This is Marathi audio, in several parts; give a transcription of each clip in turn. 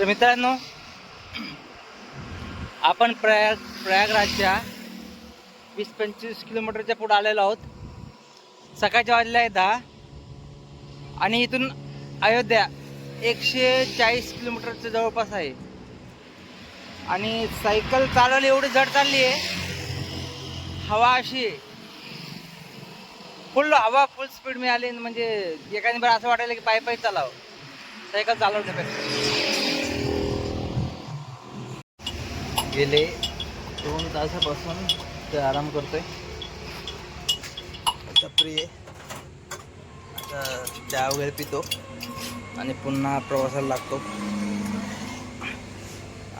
तर मित्रांनो आपण प्रयाग प्रयागराजच्या वीस पंचवीस किलोमीटरच्या पुढे आलेलो आहोत. सकाळच्या वाजले आहे दहा. आणि इथून अयोध्या एकशे चाळीस किलोमीटरच्या जवळपास आहे. आणि सायकल चालवली एवढी जड चालली आहे. हवा अशी फुल हवा फुल स्पीड मिळाली. म्हणजे एकाने बरं असं वाटायला की पायी पायी चालावं. सायकल चालवण्यापेक्षा. गेले दोन तासापासून ते आराम करतोय. आता प्रिय आता चहा वगैरे पितो आणि पुन्हा प्रवासाला लागतो.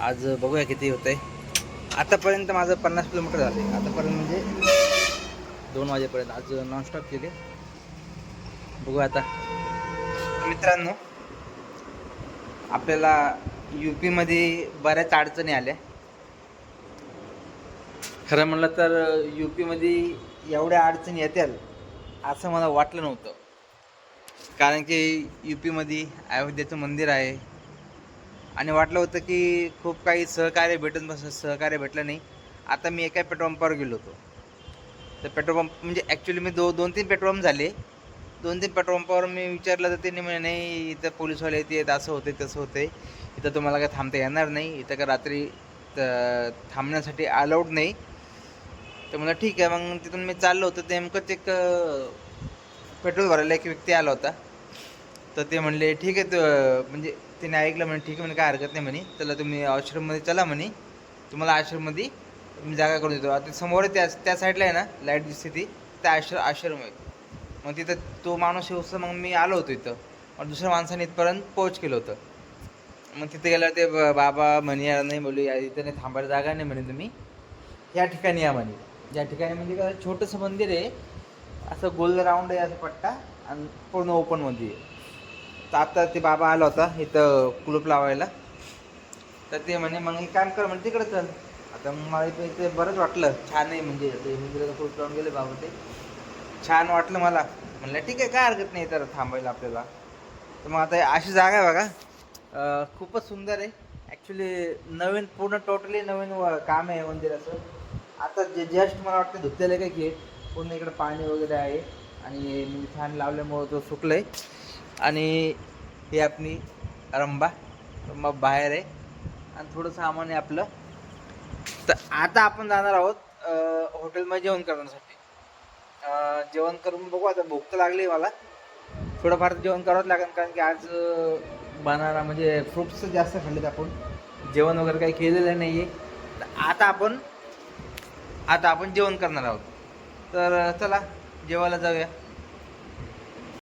आज बघूया किती होतंय. आतापर्यंत माझं पन्नास किलोमीटर झाले. आतापर्यंत म्हणजे दोन वाजेपर्यंत. आज नॉनस्टॉप केले. बघू आता. मित्रांनो आपल्याला यू पीमध्ये बऱ्याच अडचणी आल्या. खरं म्हणलं तर यू पीमध्ये एवढ्या अडचणी येतील असं मला वाटलं नव्हतं. कारण की यू पीमध्ये अयोध्येचं मंदिर आहे. आणि वाटलं होतं की खूप काही सहकार्य भेटून बस सहकार्य भेटलं नाही. आता मी एका पेट्रोल पंपावर गेलो होतो. तर पेट्रोल पंप म्हणजे ॲक्च्युली मी दो दोन तीन पेट्रोल पंप झाले. दोन तीन पेट्रोल पंपावर मी विचारलं तर त्यांनी म्हणे नाही इथं पोलीसवाले येते असं होते तसं होते इथं तुम्हाला काय थांबता येणार नाही. इथं का रात्री थांबण्यासाठी अलाउड नाही. तर मला ठीक आहे मग तिथून मी चाललो होतो. ते नेमकंच एक पेट्रोल भरायला एक व्यक्ती आला होता. तर ते म्हणले ठीक आहे तर म्हणजे तिने ऐकलं म्हणे ठीक आहे म्हणे काय हरकत नाही म्हणे. त्याला तुम्ही आश्रममध्ये चला म्हणे. तुम्हाला आश्रममध्ये मी जागा करून देतो. आता समोर त्या त्या साईडला आहे ना लाइट दिसते ती त्या आश्र आश्रम आहे. मग तिथं तो माणूस येऊस मग मी आलो होतो इथं. मग दुसऱ्या माणसाने इथपर्यंत पोच केलं होतं. मग तिथे गेल्यावर ते बाबा म्हणे यार नाही बोलू या इथं नाही थांबायला जागा नाही म्हणे तुम्ही. या ठिकाणी या म्हणे. ज्या ठिकाणी म्हणजे कसं छोटंसं मंदिर आहे असं गोल राऊंड आहे असं पट्टा आणि पूर्ण ओपनमध्ये आहे. तर आता ते बाबा आला होता इथं कुलूप लावायला. तर ते म्हणे मग एक काम कर म्हणजे तिकडे चल. आता मग मला इथे इथे बरंच वाटलं. छान आहे म्हणजे ते मंदिराचं कुलूप लावून गेले बाबा ते. छान वाटलं मला. म्हणलं ठीक आहे काय हरकत नाही तर थांबायला आपल्याला. तर मग आता अशी जागा आहे बघा. खूपच सुंदर आहे. ॲक्च्युली नवीन पूर्ण टोटली नवीन व- काम आहे मंदिराचं. आता जे जस्ट मला वाटतं धुतलेलं आहे काय गेट पूर्ण इकडं पाणी वगैरे आहे. आणि मी फॅन लावल्यामुळं तो सुकलं आहे आणि हे आपली रंबा रंबा बाहेर आहे. आणि थोडं सामान आहे आपलं. तर आता आपण जाणार आहोत हॉटेलमध्ये जेवण करण्यासाठी. जेवण करून बघू आता भूक तर लागली मला. थोडंफार जेवण करावंच लागेल कारण की आज बनाना म्हणजे फ्रुट्स जास्त खाल्लेत आपण. जेवण वगैरे काही केलेलं नाही आहे तर आता आपण आता आपण जेवण करणार आहोत. तर चला जेवायला जाऊया.